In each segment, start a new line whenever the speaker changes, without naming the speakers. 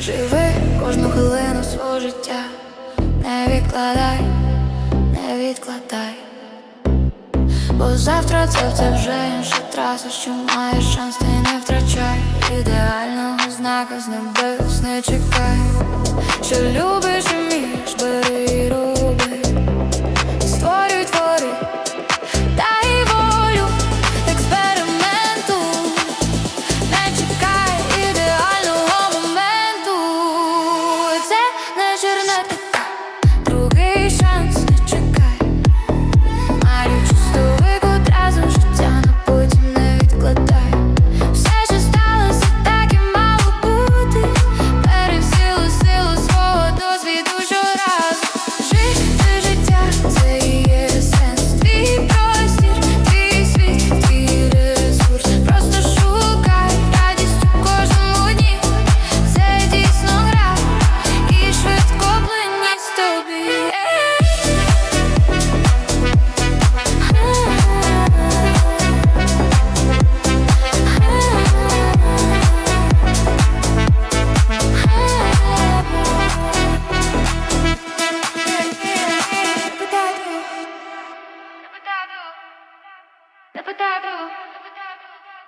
Живи кожну хвилину свого життя, не відкладай, не відкладай. Бо завтра це, все вже інша траса, що маєш шанс, ти не втрачай. Ідеального знака з небес не чекай. Що любиш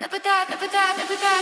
Never thought, never thought, never thought.